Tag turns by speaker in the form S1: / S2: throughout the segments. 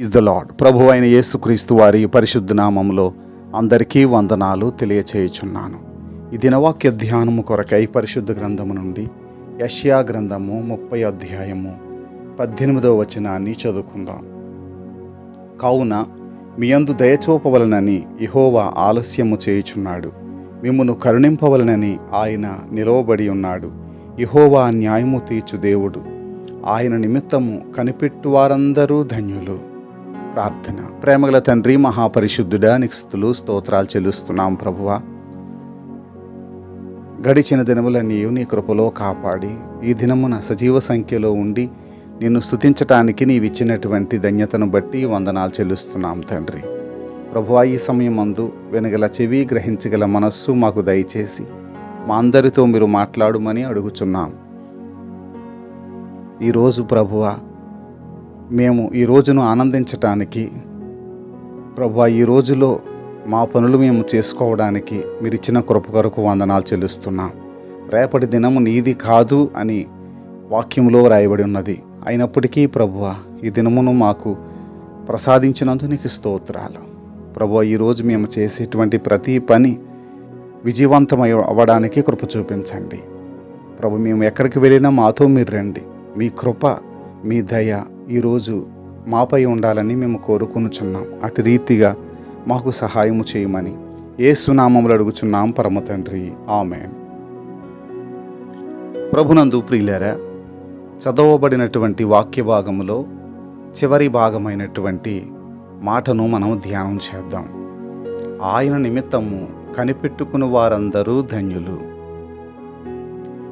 S1: Is the lord ప్రభు అయిన యేసుక్రీస్తు వారి పరిశుద్ధ నామంలో అందరికీ వందనాలు తెలియచేయుచున్నాను. ఈ దినవాక్య ధ్యానము కొరకై పరిశుద్ధ గ్రంథము నుండి యష్యా గ్రంథము ముప్పై అధ్యాయము పద్దెనిమిదవ వచనాన్ని చదువుకుందాం. కావున మీ యందు దయచూపవలనని ఇహోవా ఆలస్యము చేయుచున్నాడు. మిమ్మును కరుణింపవలనని ఆయన నిలవబడి ఉన్నాడు. ఇహోవా న్యాయము తీర్చు దేవుడు. ఆయన నిమిత్తము కనిపెట్టు వారందరూ ధన్యులు. ప్రార్థన. ప్రేమగల తండ్రి మహాపరిశుద్ధుడా నిస్తులు స్తోత్రాలు చెల్లిస్తున్నాం ప్రభువ. గడిచిన దినములన్నీ నీ కృపలో కాపాడి ఈ దినమున సజీవ సంఖ్యలో ఉండి నిన్ను స్తుతించటానికి నీవిచ్చినటువంటి ధన్యతను బట్టి వందనాలు చెల్లిస్తున్నాం తండ్రి. ప్రభువ ఈ సమయం అందు వెనగల చెవి గ్రహించగల మనస్సు మాకు దయచేసి మా అందరితో మీరు మాట్లాడమని అడుగుచున్నాం. ఈరోజు ప్రభువా మేము ఈ రోజును ఆనందించటానికి ప్రభు ఈ రోజులో మా పనులు మేము చేసుకోవడానికి మీరు ఇచ్చిన కృప కొరకు వందనాలు చెల్లిస్తున్నాం. రేపటి దినము నీది కాదు అని వాక్యంలో రాయబడి ఉన్నది. అయినప్పటికీ ప్రభువ ఈ దినమును మాకు ప్రసాదించినందు నీకు స్తోత్రాలు. ప్రభువ ఈరోజు మేము చేసేటువంటి ప్రతి పని విజయవంతమై అవ్వడానికి కృప చూపించండి. ప్రభు మేము ఎక్కడికి వెళ్ళినా మాతో మీరు రండి. మీ కృప మీ దయ ఈరోజు మాపై ఉండాలని మేము కోరుకునుచున్నాం. అటు రీతిగా మాకు సహాయము చేయమని ఏ సునామములు అడుగుచున్నాం పరమ తండ్రి. ఆమె ప్రభునందు ప్రియులరా చదవబడినటువంటి వాక్య భాగములో చివరి భాగమైనటువంటి మాటను మనం ధ్యానం చేద్దాం. ఆయన నిమిత్తము కనిపెట్టుకుని వారందరూ ధన్యులు.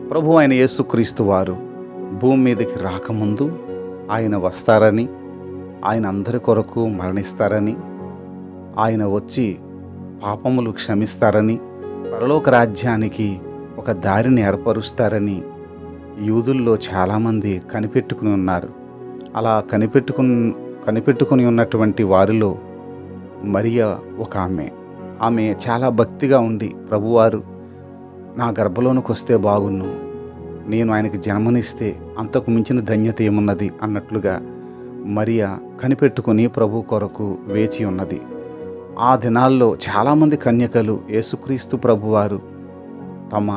S1: ప్రభు అయిన యేసుక్రీస్తు వారు భూమి మీదకి రాకముందు ఆయన వస్తారని ఆయన అందరి కొరకు మరణిస్తారని ఆయన వచ్చి పాపములు క్షమిస్తారని పరలోక రాజ్యానికి ఒక దారిని ఏర్పరుస్తారని యూదుల్లో చాలామంది కనిపెట్టుకుని ఉన్నారు. అలా కనిపెట్టుకు కనిపెట్టుకుని ఉన్నటువంటి వారిలో మరియ ఒక ఆమె. ఆమె చాలా భక్తిగా ఉండి ప్రభువారు నా గర్భలోనికి వస్తే బాగున్ను. నేను ఆయనకి జన్మనిస్తే అంతకు మించిన ధన్యత ఏమున్నది? అన్నట్లుగా మరియా కనిపెట్టుకుని ప్రభు కొరకు వేచి ఉన్నది. ఆ దినాల్లో చాలామంది కన్యకలు యేసుక్రీస్తు ప్రభువారు తమ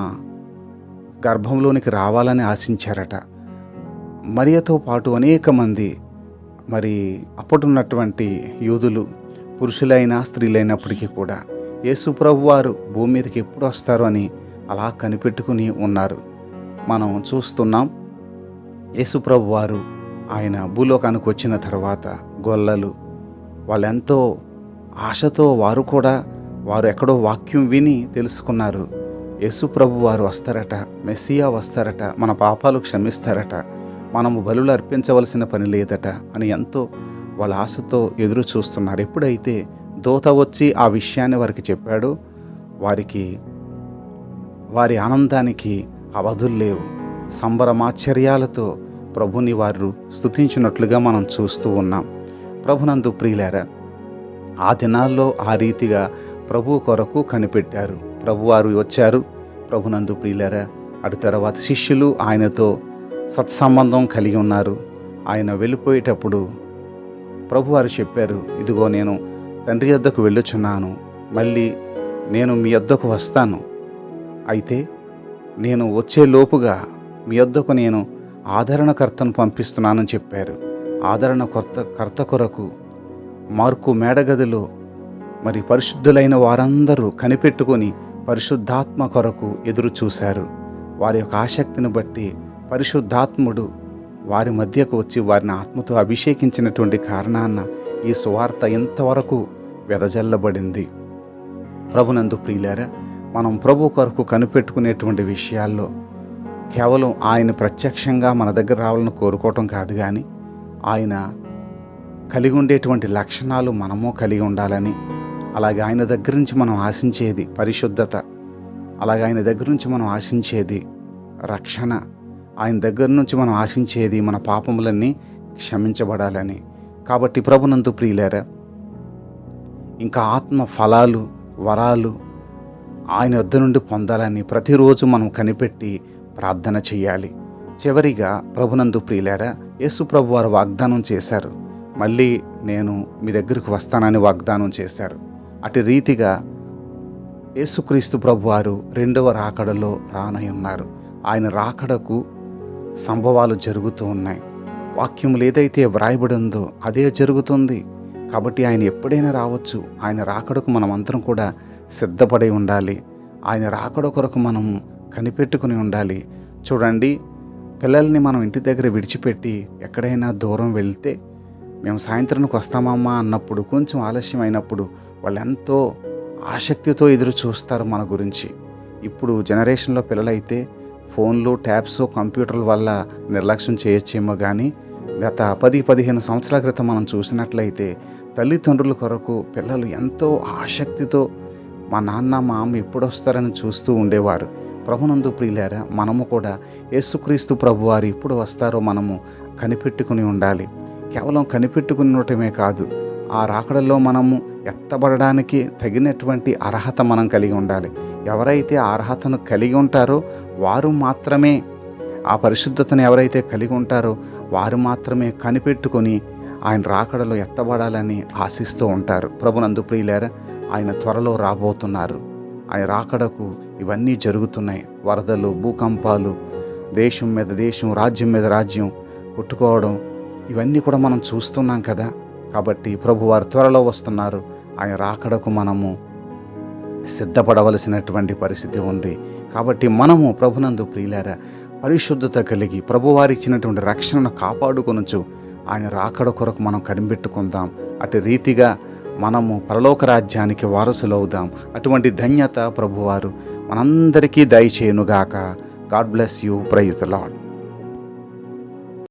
S1: గర్భంలోనికి రావాలని ఆశించారట. మరియతో పాటు అనేక మంది మరి అప్పటున్నటువంటి యూదులు పురుషులైనా స్త్రీలైనప్పటికీ కూడా యేసు ప్రభువారు భూమి మీదకి ఎప్పుడు వస్తారు అని అలా కనిపెట్టుకుని ఉన్నారు. మనం చూస్తున్నాం. యేసుప్రభు వారు ఆయన భూలోకానికి వచ్చిన తర్వాత గొల్లలు వాళ్ళెంతో ఆశతో వారు కూడా వారు ఎక్కడో వాక్యం విని తెలుసుకున్నారు. యేసుప్రభు వారు వస్తారట మెస్సియా వస్తారట మన పాపాలు క్షమిస్తారట మనము బలులు అర్పించవలసిన పని లేదట అని ఎంతో వాళ్ళ ఆశతో ఎదురు చూస్తున్నారు. ఎప్పుడైతే దోత వచ్చి ఆ విషయాన్ని వారికి చెప్పాడో వారికి వారి ఆనందానికి అవధులు లేవు. సంబరమాశ్చర్యాలతో ప్రభుని వారు స్తుతించినట్లుగా మనం చూస్తూ ఉన్నాం. ప్రభునందు ప్రియులారా ఆ దినాల్లో ఆ రీతిగా ప్రభు కొరకు కనిపెట్టారు. ప్రభువారు వచ్చారు. ప్రభునందు ప్రియులారా అటు తర్వాత శిష్యులు ఆయనతో సత్సంబంధం కలిగి ఉన్నారు. ఆయన వెళ్ళిపోయేటప్పుడు ప్రభువారు చెప్పారు ఇదిగో నేను తండ్రి వద్దకు వెళ్ళుచున్నాను. మళ్ళీ నేను మీ వద్దకు వస్తాను. అయితే నేను వచ్చే లోపుగా మీ వద్దకు నేను ఆదరణకర్తను పంపిస్తున్నానని చెప్పారు. ఆదరణ కొత్త కర్త కొరకు మార్కు మేడగదిలో మరి పరిశుద్ధులైన వారందరూ కనిపెట్టుకొని పరిశుద్ధాత్మ కొరకు ఎదురు చూశారు. వారి యొక్క ఆసక్తిని బట్టి పరిశుద్ధాత్ముడు వారి మధ్యకు వచ్చి వారిని ఆత్మతో అభిషేకించినటువంటి కారణాన ఈ సువార్త ఇంతవరకు వెదజల్లబడింది. ప్రభునందు ప్రియులారా మనం ప్రభు కొరకు కనిపెట్టుకునేటువంటి విషయాల్లో కేవలం ఆయన ప్రత్యక్షంగా మన దగ్గర రావాలని కోరుకోవటం కాదు కానీ ఆయన కలిగి ఉండేటువంటి లక్షణాలు మనము కలిగి ఉండాలని అలాగే ఆయన దగ్గర నుంచి మనం ఆశించేది పరిశుద్ధత అలాగే ఆయన దగ్గర నుంచి మనం ఆశించేది రక్షణ ఆయన దగ్గర నుంచి మనం ఆశించేది మన పాపములన్నీ క్షమించబడాలని. కాబట్టి ప్రభునందు ప్రియులారా ఇంకా ఆత్మ ఫలాలు వరాలు ఆయన వద్ద నుండి పొందాలని ప్రతిరోజు మనం కనిపెట్టి ప్రార్థన చేయాలి. చివరిగా ప్రభునందు ప్రియులారా యేసు ప్రభు వారు వాగ్దానం చేశారు. మళ్ళీ నేను మీ దగ్గరకు వస్తానని వాగ్దానం చేశారు. అటు రీతిగా యేసుక్రీస్తు ప్రభువారు రెండవ రాకడలో రానై ఉన్నారు. ఆయన రాకడకు సంభవాలు జరుగుతూ ఉన్నాయి. వాక్యములు ఏదైతే వ్రాయబడి ఉందో అదే జరుగుతుంది. కాబట్టి ఆయన ఎప్పుడైనా రావచ్చు. ఆయన రాకడకు మనం అందరం కూడా సిద్ధపడి ఉండాలి. ఆయన రాకడ కొరకు మనం కనిపెట్టుకుని ఉండాలి. చూడండి పిల్లల్ని మనం ఇంటి దగ్గర విడిచిపెట్టి ఎక్కడైనా దూరం వెళ్తే మేము సాయంత్రానికి వస్తామమ్మా అన్నప్పుడు కొంచెం ఆలస్యం అయినప్పుడు వాళ్ళు ఎంతో ఆసక్తితో ఎదురు చూస్తారు మన గురించి. ఇప్పుడు జనరేషన్లో పిల్లలైతే ఫోన్లు ట్యాబ్స్ కంప్యూటర్ల వల్ల నిర్లక్ష్యం చేయొచ్చేమో కానీ గత పది పదిహేను సంవత్సరాల క్రితం మనం చూసినట్లయితే తల్లిదండ్రుల కొరకు పిల్లలు ఎంతో ఆసక్తితో మా నాన్న మా అమ్మ ఎప్పుడు వస్తారని చూస్తూ ఉండేవారు. ప్రభునందు ప్రియులారా మనము కూడా యేసుక్రీస్తు ప్రభువారు ఎప్పుడు వస్తారో మనము కనిపెట్టుకుని ఉండాలి. కేవలం కనిపెట్టుకుని ఉండటమే కాదు ఆ రాకడలో మనము ఎత్తబడడానికి తగినటువంటి అర్హత మనం కలిగి ఉండాలి. ఎవరైతే ఆ అర్హతను కలిగి ఉంటారో వారు మాత్రమే ఆ పరిశుద్ధతను ఎవరైతే కలిగి ఉంటారో వారు మాత్రమే కనిపెట్టుకొని ఆయన రాకడలో ఎత్తబడాలని ఆశిస్తూ ఉంటారు. ప్రభునందు ప్రియులారా ఆయన త్వరలో రాబోతున్నారు. ఆయన రాకడకు ఇవన్నీ జరుగుతున్నాయి. వరదలు భూకంపాలు దేశం మీద దేశం రాజ్యం మీద రాజ్యం కొట్టుకోవడం ఇవన్నీ కూడా మనం చూస్తున్నాం కదా. కాబట్టి ప్రభు వారు త్వరలో వస్తున్నారు. ఆయన రాకడకు మనము సిద్ధపడవలసినటువంటి పరిస్థితి ఉంది. కాబట్టి మనము ప్రభునందు ప్రియులారా పరిశుద్ధత కలిగి ప్రభువారు ఇచ్చినటువంటి రక్షణను కాపాడుకొనొచ్చు ఆయన రాకడ కొరకు మనం కనిపెట్టుకుందాం. అటు రీతిగా మనము పరలోక రాజ్యానికి వారసులవుదాం. అటువంటి ధన్యత ప్రభువారు మనందరికీ దయచేయునుగాక. God bless you. Praise the Lord